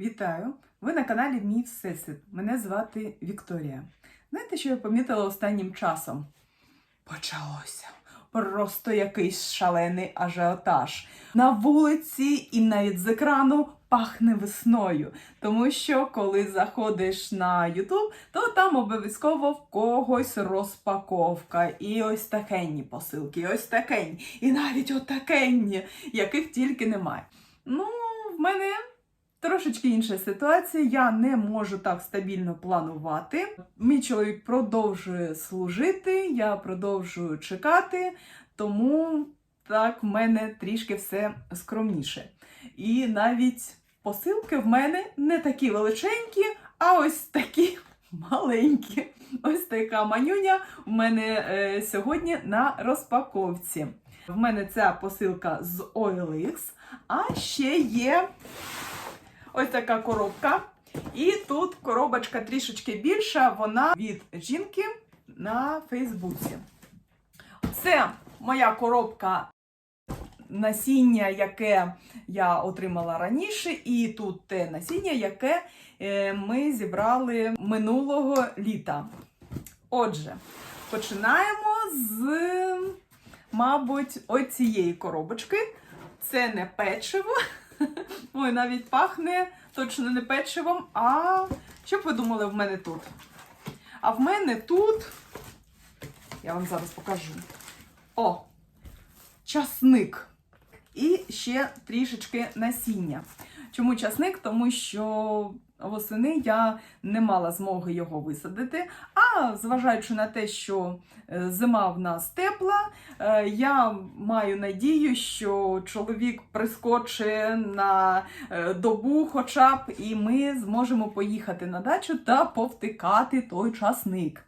Вітаю! Ви на каналі Мій Всесвіт. Мене звати Вікторія. Знаєте, що я помітила останнім часом? Почалося. Просто якийсь шалений ажіотаж. На вулиці і навіть з екрану пахне весною. Тому що коли заходиш на YouTube, то там обов'язково в когось розпаковка. І ось такенні посилки, і ось такенні, і навіть отакенні, яких тільки немає. Ну, в мене Трошечки інша ситуація. Я не можу так стабільно планувати. Мій чоловік продовжує служити, я продовжую чекати, тому так в мене трішки все скромніше. І навіть посилки в мене не такі величенькі, а ось такі маленькі. Ось така манюня в мене е, сьогодні на розпаковці. В мене ця посилка з OLX, а ще є Ось така коробка. І тут коробочка трішечки більша, вона від жінки на Фейсбуці. Це моя коробка насіння, яке я отримала раніше, і тут те насіння, яке е, ми зібрали минулого літа. Отже, починаємо з, мабуть, оцієї коробочки. Це не печиво. Ой, навіть пахне точно не печивом. А що б ви думали в мене тут? А в мене тут. Я вам зараз покажу. О! Часник. І ще трішечки насіння. Чому часник? Тому що восени я не мала змоги його висадити. А зважаючи на те, що е, зима в нас тепла, е, я маю надію, що чоловік прискочить на е, добу, хоча б, і ми зможемо поїхати на дачу та повтикати той часник.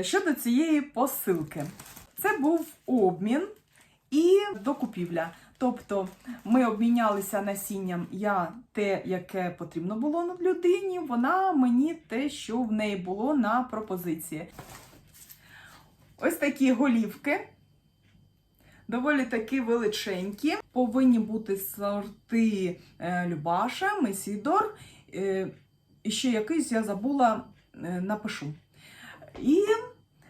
Щодо цієї посилки, це був обмін і докупівля. Тобто ми обмінялися насінням я те, яке потрібно було людині, вона мені те, що в неї було на пропозиції. Ось такі голівки, доволі такі величенькі. Повинні бути сорти е, Любаша, Месідор. Е, і ще якийсь я забула, е, напишу. І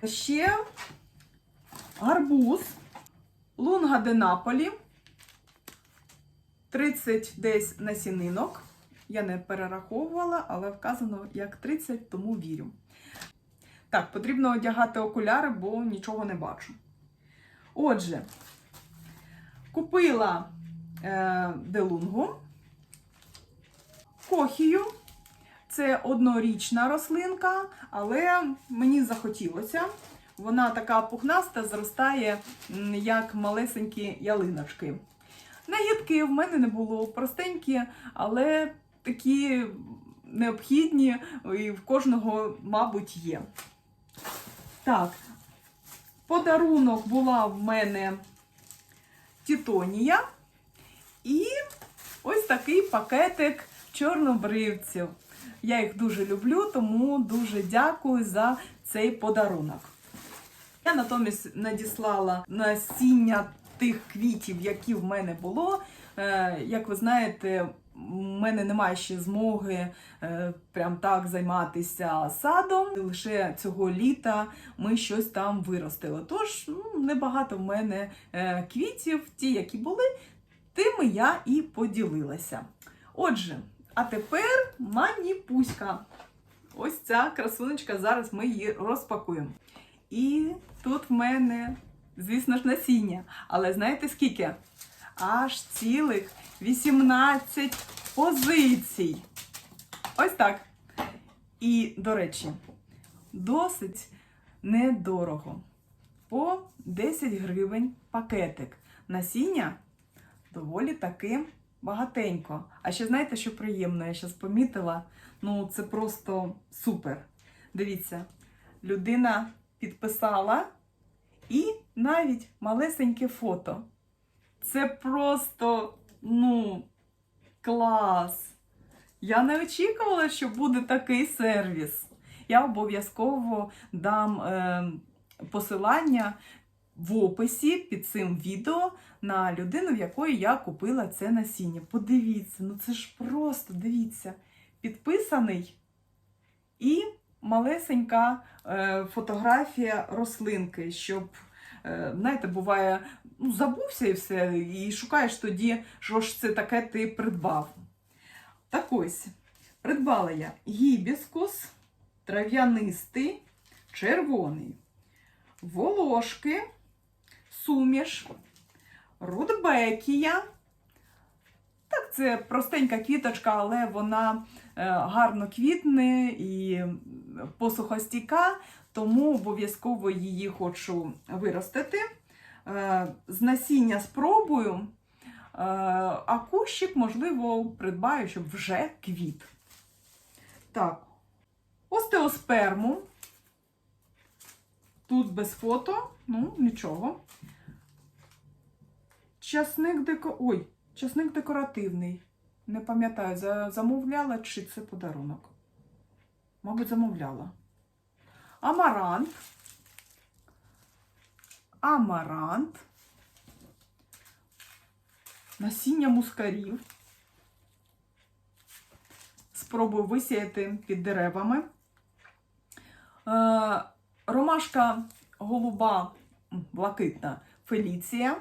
ще гарбуз, лунга де Наполі. 30 десь насінинок. Я не перераховувала, але вказано як 30, тому вірю. Так, потрібно одягати окуляри, бо нічого не бачу. Отже, купила е, делунгу, кохію. Це однорічна рослинка, але мені захотілося. Вона така пухнаста, зростає як малесенькі ялиночки. Нагідки в мене не було простенькі, але такі необхідні і в кожного, мабуть, є. Так, подарунок була в мене Тітонія. І ось такий пакетик чорнобривців. Я їх дуже люблю, тому дуже дякую за цей подарунок. Я натомість надіслала насіння тих квітів, які в мене було. Е, Як ви знаєте, в мене немає ще змоги е, прям так займатися садом. Лише цього літа ми щось там виростили. Тож ну, небагато в мене е, квітів, ті, які були, тими я і поділилася. Отже, а тепер маніпуська. Ось ця красунечка, зараз ми її розпакуємо. І тут в мене, звісно ж, насіння. Але знаєте скільки? Аж цілих 18 позицій. Ось так. І, до речі, досить недорого. По 10 гривень пакетик. Насіння доволі таки багатенько. А ще знаєте, що приємно? Я зараз помітила. Ну, це просто супер. Дивіться, людина підписала і навіть малесеньке фото. Це просто, ну, клас. Я не очікувала, що буде такий сервіс. Я обов'язково дам е, посилання в описі під цим відео на людину, в якої я купила це насіння. Подивіться, ну це ж просто дивіться. Підписаний і малесенька е, фотографія рослинки, щоб, знаєте, буває, ну, забувся і все, і шукаєш тоді, що ж це таке ти придбав. Так ось, придбала я гібіскус, трав'янистий, червоний, волошки, суміш, рудбекія. Так, це простенька квіточка, але вона е, гарно квітне і посухостійка, тому обов'язково її хочу виростити. Е, З насіння спробую, е, а кущик, можливо, придбаю, щоб вже квіт. Так, остеосперму. Тут без фото, ну, нічого. Часник деко... Ой, часник декоративний. Не пам'ятаю, замовляла чи це подарунок. Мабуть, замовляла. Амарант. Амарант. Насіння мускарів. Спробую висіяти під деревами. Е, ромашка голуба, блакитна Феліція.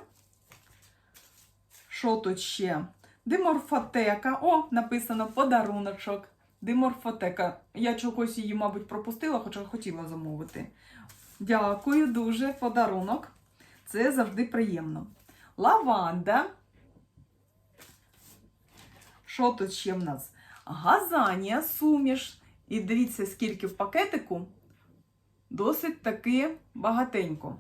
Що тут ще? Диморфотека. О, написано подаруночок. Диморфотека. Я чогось її, мабуть, пропустила, хоча хотіла замовити. Дякую дуже, подарунок. Це завжди приємно. Лаванда. Що тут ще в нас? Газанія, суміш. І дивіться, скільки в пакетику. Досить таки багатенько.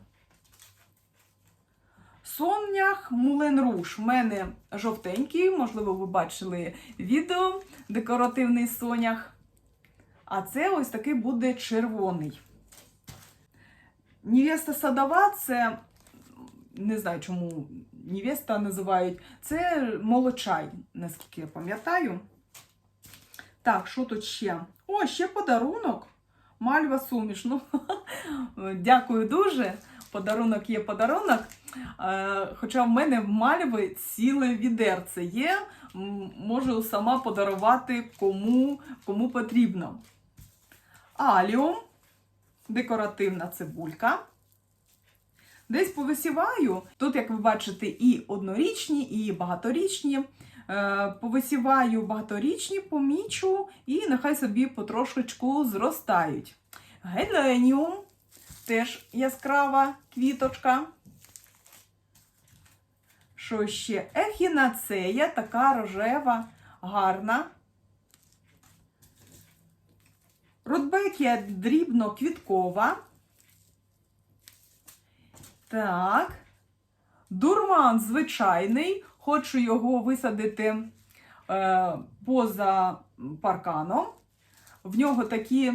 Сонях Мулен Руш. У мене жовтенький, можливо, ви бачили відео, декоративний сонях. А це ось такий буде червоний. Невеста садова це, не знаю, чому невеста називають, це молочай, наскільки я пам'ятаю. Так, що тут ще? О, ще подарунок. Мальва суміш. Ну, дякую дуже. Подарунок є подарунок. Е, Хоча в мене в мальви ціле відерце є. Можу сама подарувати кому, кому потрібно. Аліум, декоративна цибулька. Десь повисіваю. Тут, як ви бачите, і однорічні, і багаторічні. Е, Повисіваю багаторічні, помічу, і нехай собі потрошечку зростають. Геленіум теж яскрава квіточка. Що ще? Ехінацея, така рожева, гарна. Рудбекія дрібно-квіткова. Так. Дурман звичайний. Хочу його висадити е, поза парканом. В нього такі.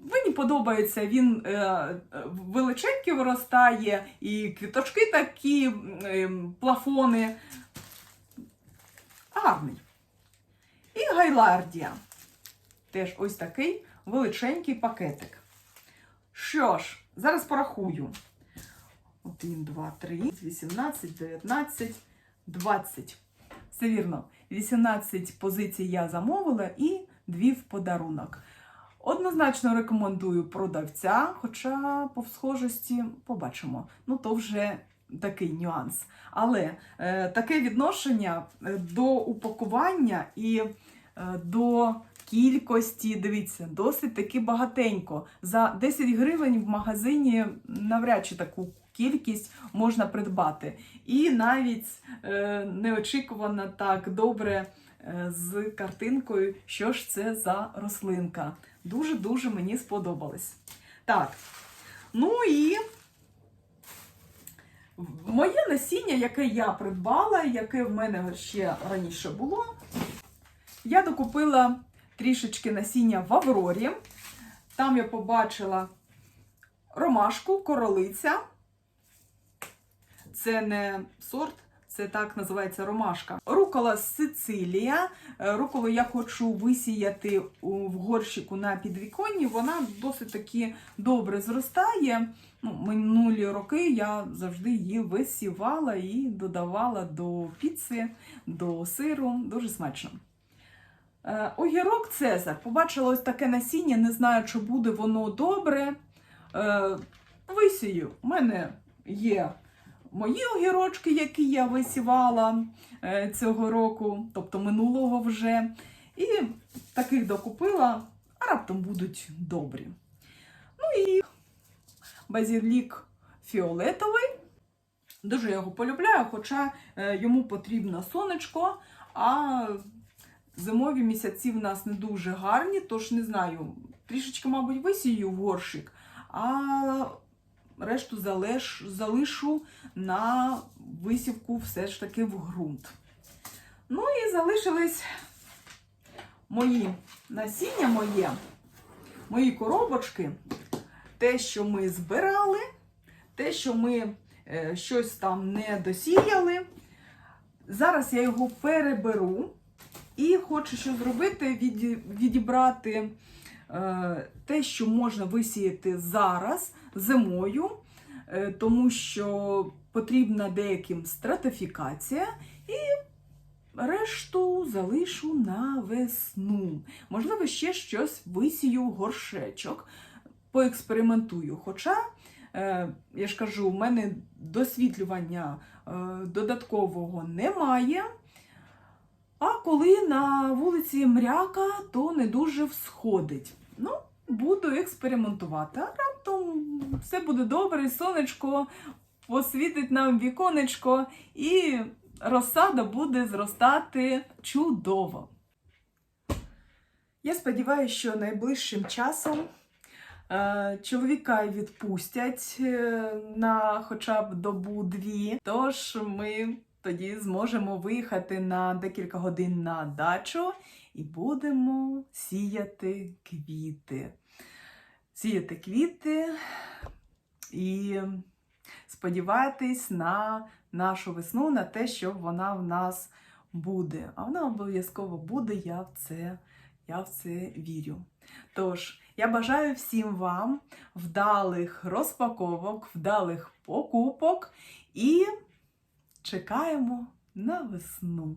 Мені подобається, він е, величенький виростає, і квіточки такі, е, плафони. Гарний. І гайлардія. Теж ось такий величенький пакетик. Що ж, зараз порахую. 1, 2, 3, 18, 19, 20. Все вірно. 18 позицій я замовила і 2 в подарунок. Однозначно рекомендую продавця, хоча по схожості побачимо. Ну, то вже такий нюанс. Але е, таке відношення е, до упакування і е, до кількості, дивіться, досить таки багатенько. За 10 гривень в магазині навряд чи таку кількість можна придбати. І навіть е, неочікувано так добре е, з картинкою, що ж це за рослинка. Дуже-дуже мені сподобалось. Так, ну і моє насіння, яке я придбала, яке в мене ще раніше було, я докупила трішечки насіння в Аврорі. Там я побачила ромашку, королиця. Це не сорт, Це так називається ромашка. Рукола Сицилія. Е, Руколу я хочу висіяти в горщику на підвіконні. Вона досить таки добре зростає. Ну, минулі роки я завжди її висівала і додавала до піци, до сиру. Дуже смачно. Е, Огірок Цезар. Побачила ось таке насіння, не знаю, чи буде воно добре. Е, Висію. У мене є мої огірочки, які я висівала е, цього року, тобто минулого вже. І таких докупила, а раптом будуть добрі. Ну і базилік фіолетовий. Дуже його полюбляю, хоча е, йому потрібно сонечко, а зимові місяці в нас не дуже гарні, тож не знаю, трішечки, мабуть, висію в горщик, а решту залиш, залишу на висівку все ж таки в ґрунт. Ну і залишились мої насіння моє, мої коробочки, те, що ми збирали, те, що ми е, щось там не досіяли. Зараз я його переберу і хочу що зробити, віді- відібрати те, що можна висіяти зараз зимою, е, тому що потрібна деяким стратифікація, і решту залишу на весну. Можливо, ще щось висію горшечок, поекспериментую. Хоча, е, я ж кажу, у мене досвітлювання е, додаткового немає. А коли на вулиці мряка, то не дуже всходить. Ну, буду експериментувати. А раптом все буде добре, сонечко посвітить нам віконечко, і розсада буде зростати чудово. Я сподіваюся, що найближчим часом е, чоловіка відпустять е, на хоча б добу-дві. Тож ми тоді зможемо виїхати на декілька годин на дачу і будемо сіяти квіти. Сіяти квіти і сподіватись на нашу весну, на те, що вона в нас буде. А вона обов'язково буде, я в це, я в це вірю. Тож, я бажаю всім вам вдалих розпаковок, вдалих покупок і чекаємо на весну.